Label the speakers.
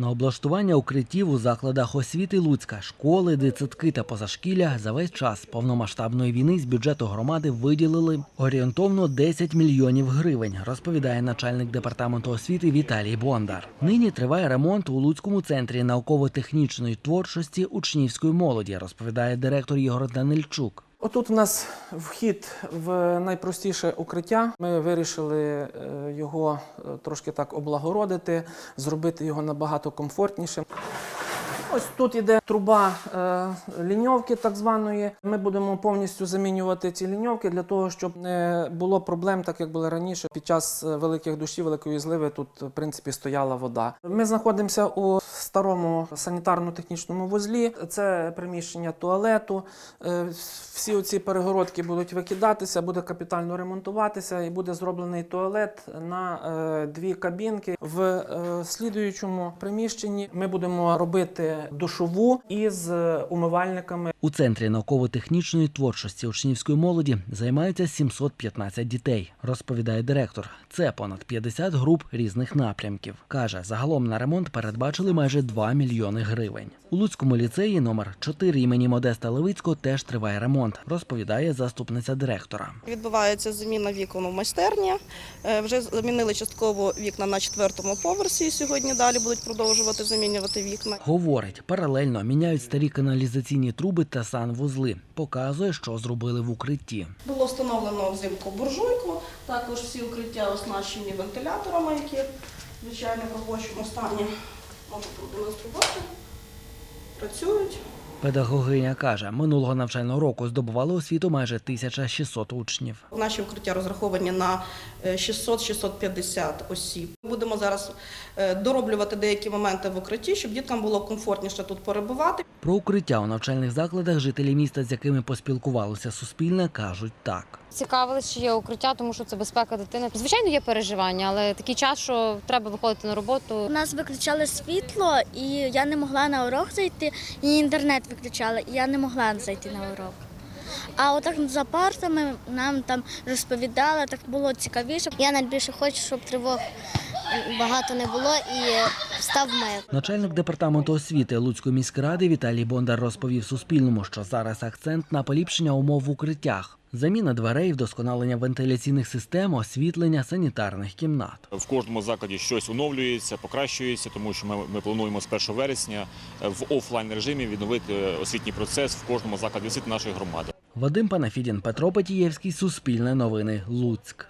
Speaker 1: На облаштування укриттів у закладах освіти Луцька, школи, дитсадки та позашкілля за весь час повномасштабної війни з бюджету громади виділили орієнтовно 10 мільйонів гривень, розповідає начальник департаменту освіти Віталій Бондар. Нині триває ремонт у Луцькому центрі науково-технічної творчості учнівської молоді, розповідає директор Ігор Данильчук.
Speaker 2: Отут у нас вхід в найпростіше укриття. Ми вирішили е, його е, трошки так облагородити, зробити його набагато комфортнішим. Ось тут іде труба е, ліньовки, так званої. Ми будемо повністю замінювати ці ліньовки для того, щоб не було проблем, так як були раніше. Під час е, великих дощів, великої зливи тут, в принципі, стояла вода. Ми знаходимося у старому санітарно-технічному вузлі. Це приміщення туалету. Е, Всі оці перегородки будуть викидатися, буде капітально ремонтуватися і буде зроблений туалет на е, дві кабінки. В е, слідуючому приміщенні ми будемо робити душову із е, умивальниками.
Speaker 1: У центрі науково-технічної творчості учнівської молоді займаються 715 дітей, розповідає директор. Це понад 50 груп різних напрямків. Каже, загалом на ремонт передбачили майже 2 мільйони гривень. У Луцькому ліцеї номер 4 імені Модеста Левицького теж триває ремонт, розповідає заступниця директора.
Speaker 3: Відбувається заміна вікон у майстерні. Е, Вже замінили частково вікна на четвертому поверсі. Сьогодні далі будуть продовжувати замінювати вікна.
Speaker 1: Говорить, паралельно міняють старі каналізаційні труби та санвузли. Показує, що зробили в укритті.
Speaker 3: Було встановлено взимку буржуйку. Також всі укриття оснащені вентиляторами, які звичайно в робочому стані можу продемонструвати. Працюють.
Speaker 1: Педагогиня каже, минулого навчального року здобували освіту майже 1600 учнів.
Speaker 3: Наші укриття розраховані на е, 600-650 осіб. Будемо зараз е, дороблювати деякі моменти в укритті, щоб діткам було комфортніше тут перебувати.
Speaker 1: Про укриття у навчальних закладах жителі міста, з якими поспілкувалося Суспільне, кажуть так.
Speaker 4: Цікавились, чи є укриття, тому що це безпека дитини. Звичайно, є переживання, але такий час, що треба виходити на роботу.
Speaker 5: У нас виключали світло, і я не могла на урок зайти, і інтернет виключали, і я не могла зайти на урок. А отак за партами нам там розповідали, так було цікавіше. Я найбільше хочу, щоб тривог багато не було і став мир.
Speaker 1: Начальник департаменту освіти Луцької міськради Віталій Бондар розповів Суспільному, що зараз акцент на поліпшення умов в укриттях. Заміна дверей, вдосконалення вентиляційних систем, освітлення санітарних кімнат.
Speaker 6: В кожному закладі щось оновлюється, покращується, тому що ми, ми плануємо з 1 вересня в офлайн режимі відновити освітній процес в кожному закладі освіти нашої громади.
Speaker 1: Вадим Панафідін, Петро Петієвський, Суспільне новини, Луцьк.